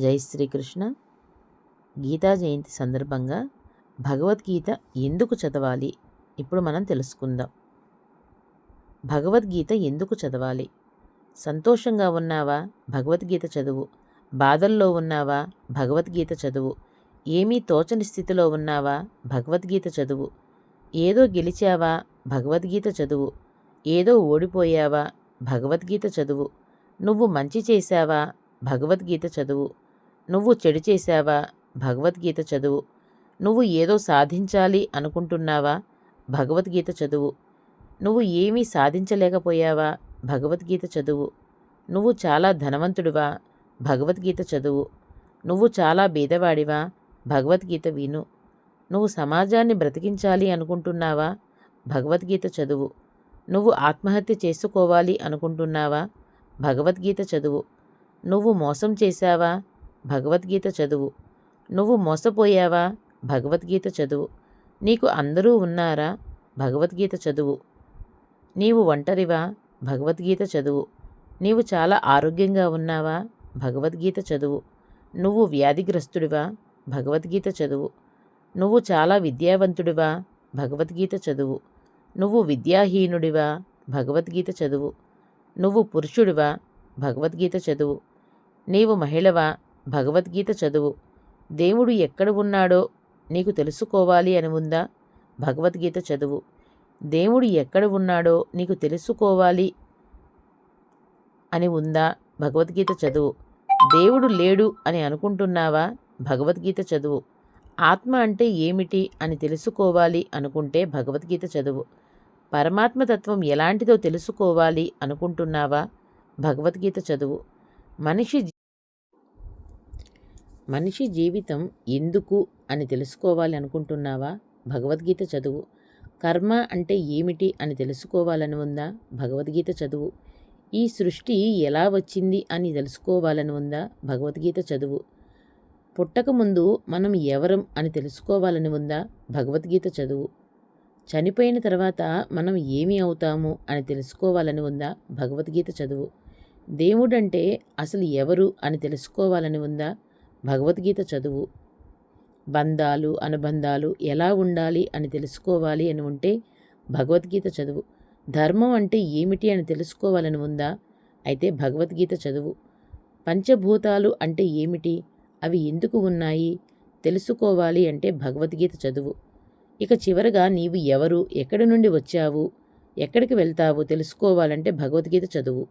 జై శ్రీకృష్ణ. గీతా జయంతి సందర్భంగా భగవద్గీత ఎందుకు చదవాలి? ఇప్పుడు మనం తెలుసుకుందాం. భగవద్గీత ఎందుకు చదవాలి? సంతోషంగా ఉన్నావా? భగవద్గీత చదువు. బాధల్లో ఉన్నావా? భగవద్గీత చదువు. ఏమీ తోచని స్థితిలో ఉన్నావా? భగవద్గీత చదువు. ఏదో గెలిచావా? భగవద్గీత చదువు. ఏదో ఓడిపోయావా? భగవద్గీత చదువు. నువ్వు మంచి చేశావా? భగవద్గీత చదువు. నువ్వు చెడు చేశావా? భగవద్గీత చదువు. నువ్వు ఏదో సాధించాలి అనుకుంటున్నావా? భగవద్గీత చదువు. నువ్వు ఏమీ సాధించలేకపోయావా? భగవద్గీత చదువు. నువ్వు చాలా ధనవంతుడివా? భగవద్గీత చదువు. నువ్వు చాలా బీదవాడివా? భగవద్గీత విను. నువ్వు సమాజాన్ని బ్రతికించాలి అనుకుంటున్నావా? భగవద్గీత చదువు. నువ్వు ఆత్మహత్య చేసుకోవాలి అనుకుంటున్నావా? భగవద్గీత చదువు. నువ్వు మోసం చేశావా? భగవద్గీత చదువు. నువ్వు మోసపోయావా? భగవద్గీత చదువు. నీకు అందరూ ఉన్నారా? భగవద్గీత చదువు. నీవు ఒంటరివా? భగవద్గీత చదువు. నీవు చాలా ఆరోగ్యంగా ఉన్నావా? భగవద్గీత చదువు. నువ్వు వ్యాధిగ్రస్తుడివా? భగవద్గీత చదువు. నువ్వు చాలా విద్యావంతుడివా? భగవద్గీత చదువు. నువ్వు విద్యాహీనుడివా? భగవద్గీత చదువు. నువ్వు పురుషుడివా? భగవద్గీత చదువు. నీవు మహిళవా? భగవద్గీత చదువు. దేవుడు ఎక్కడ ఉన్నాడో నీకు తెలుసుకోవాలి అని ఉందా? భగవద్గీత చదువు. దేవుడు ఎక్కడ ఉన్నాడో నీకు తెలుసుకోవాలి అని ఉందా? భగవద్గీత చదువు. దేవుడు లేడు అని అనుకుంటున్నావా? భగవద్గీత చదువు. ఆత్మ అంటే ఏమిటి అని తెలుసుకోవాలి అనుకుంటే భగవద్గీత చదువు. పరమాత్మతత్వం ఎలాంటిదో తెలుసుకోవాలి అనుకుంటున్నావా? భగవద్గీత చదువు. మనిషి మనిషి జీవితం ఎందుకు అని తెలుసుకోవాలి అనుకుంటున్నావా? భగవద్గీత చదువు. కర్మ అంటే ఏమిటి అని తెలుసుకోవాలని ఉందా? భగవద్గీత చదువు. ఈ సృష్టి ఎలా వచ్చింది అని తెలుసుకోవాలని ఉందా? భగవద్గీత చదువు. పుట్టకముందు మనం ఎవరం అని తెలుసుకోవాలని ఉందా? భగవద్గీత చదువు. చనిపోయిన తర్వాత మనం ఏమి అవుతాము అని తెలుసుకోవాలని ఉందా? భగవద్గీత చదువు. దేవుడంటే అసలు ఎవరు అని తెలుసుకోవాలని ఉందా? భగవద్గీత చదువు బంధాలు అనుబంధాలు ఎలా ఉండాలి అని తెలుసుకోవాలి అని ఉంటే భగవద్గీత చదువు. ధర్మం అంటే ఏమిటి అని తెలుసుకోవాలని ఉందా? అయితే భగవద్గీత చదువు. పంచభూతాలు అంటే ఏమిటి? అవి ఎందుకు ఉన్నాయి? తెలుసుకోవాలి అంటే భగవద్గీత చదువు. ఇక చివరగా నీవు ఎవరు? ఎక్కడి నుండి వచ్చావు? ఎక్కడికి వెళ్తావు? తెలుసుకోవాలంటే భగవద్గీత చదువు.